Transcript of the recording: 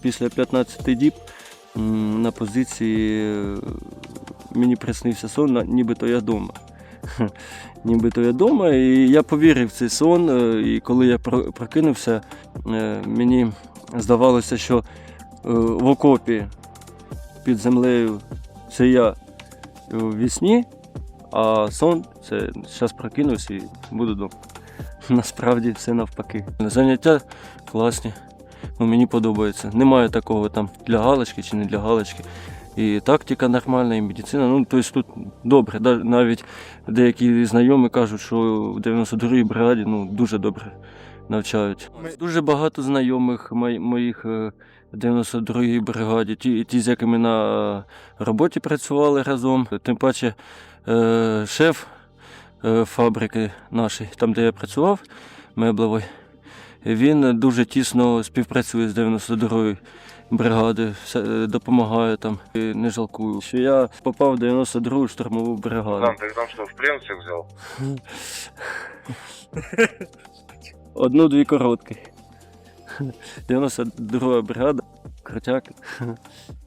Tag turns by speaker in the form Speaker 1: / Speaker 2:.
Speaker 1: після 15 діб на позиції е, мені приснився сон, нібито я вдома. Нібито я вдома, і я повірив в цей сон. е, І коли я прокинувся, е, мені здавалося, що в окопі під землею це я у вісні, а сон це зараз прокинусь і буду вдома. Насправді все навпаки. Заняття класні. Ну, мені подобається. Немає такого там для галочки чи не для галочки. І тактика нормальна, і медицина. Ну, тобто тут добре. Навіть деякі знайомі кажуть, що в 92-й бригаді ну, дуже добре навчають. Дуже багато знайомих моїх е, в 92-й бригаді, ті, ті, з якими на роботі працювали разом. Тим паче е, шеф е, фабрики нашої, там, де я працював, меблевої, він дуже тісно співпрацює з 92-ю бригадою, е, допомагає там. І не жалкую. Що я попав в 92-ю штурмову бригаду.
Speaker 2: Там, так там що в плен взяв.
Speaker 1: Одну-дві короткі. 92 бригада, крутяк.